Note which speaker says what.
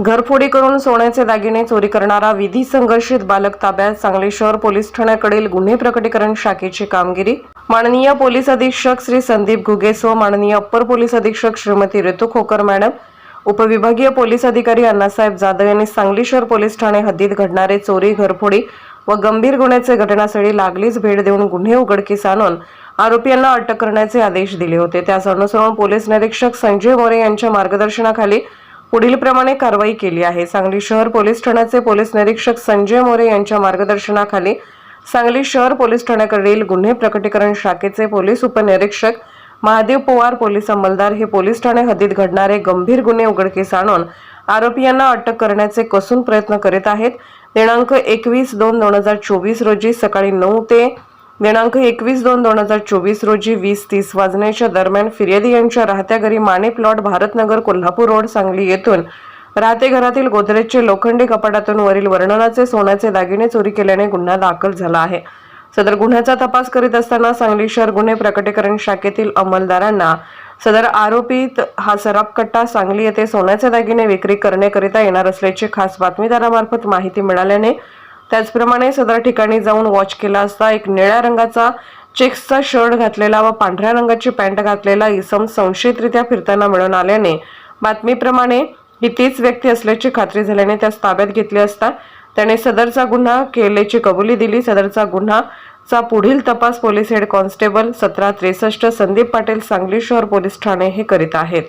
Speaker 1: घरफोडी करून सोन्याचे दागिने चोरी करणारा विधी संघर्षित बालक ताब्यात सांगली शहर पोलीस ठाण्याकडील गुन्हे प्रकटीकरण शाखेची कामगिरी. माननीय पोलीस अधीक्षक श्री संदीप घुगेसो माननीय अप्पर पोलीस अधीक्षक श्रीमती ऋतू खोकर मॅडम उपविभागीय पोलीस अधिकारी अण्णासाहेब जाधव यांनी सांगली शहर पोलीस ठाणे हद्दीत घडणारे चोरी घरफोडी व गंभीर गुन्ह्याचे घटनास्थळी लागलीच भेट देऊन गुन्हे उघडकीस आणून आरोपींना अटक करण्याचे आदेश दिले होते. त्यास अनुसरून पोलीस निरीक्षक संजय मोरे यांच्या मार्गदर्शनाखाली पुढील प्रमाणे कारवाई केली आहे. सांगली शहर पोलीस ठाण्याचे पोलीस निरीक्षक संजय मोरे यांच्या मार्गदर्शनाखाली सांगली शहर पोलीस ठाण्याकडील गुन्हे प्रकटीकरण शाखेचे पोलीस उपनिरीक्षक महादेव पवार पोलीस अंमलदार हे पोलीस ठाणे हद्दीत घडणारे गंभीर गुन्हे उघडकीस आणून आरोपी यांना अटक करण्याचे कसून प्रयत्न करीत आहेत. दिनांक एकवीस दोन दोन हजार चोवीस रोजी सकाळी नऊ ते दिनांक एकवीस दोन दोन हजार चोवीस रोजी वीस तीस वाजण्याच्या दरम्यान फिर्यादी यांच्या राहत्या घरी माने प्लॉट भारतनगर कोल्हापूर रोड सांगली येथून राहते घरातील गोदरेजचे लोखंडी कपाटातून वरील वर्णनाचे सोन्याचे दागिने चोरी केल्याने गुन्हा दाखल झाला आहे. सदर गुन्ह्याचा तपास करीत असताना सांगली शहर गुन्हे प्रकटीकरण शाखेतील अंमलदारांना सदर आरोपीत हा सराफ कट्टा सांगली येथे सोन्याचे दागिने विक्री करण्याकरिता येणार असल्याची खास बातमीदारामार्फत माहिती मिळाल्याने त्याचप्रमाणे सदर ठिकाणी जाऊन वॉच केला असता एक निळ्या रंगाचा चेक्सचा शर्ट घातलेला व पांढऱ्या रंगाची पॅन्ट घातलेला इसम संशयितरित्या फिरताना मिळून आल्याने बातमीप्रमाणे ही तीच व्यक्ती असल्याची खात्री झाल्याने त्यास ताब्यात घेतले असता त्याने सदरचा गुन्हा केल्याची कबुली दिली. सदरचा गुन्हा चा पुढील तपास पोलीस हेड कॉन्स्टेबल सतरा त्रेसष्ट संदीप पाटील सांगली शहर पोलीस ठाणे हे करीत आहेत.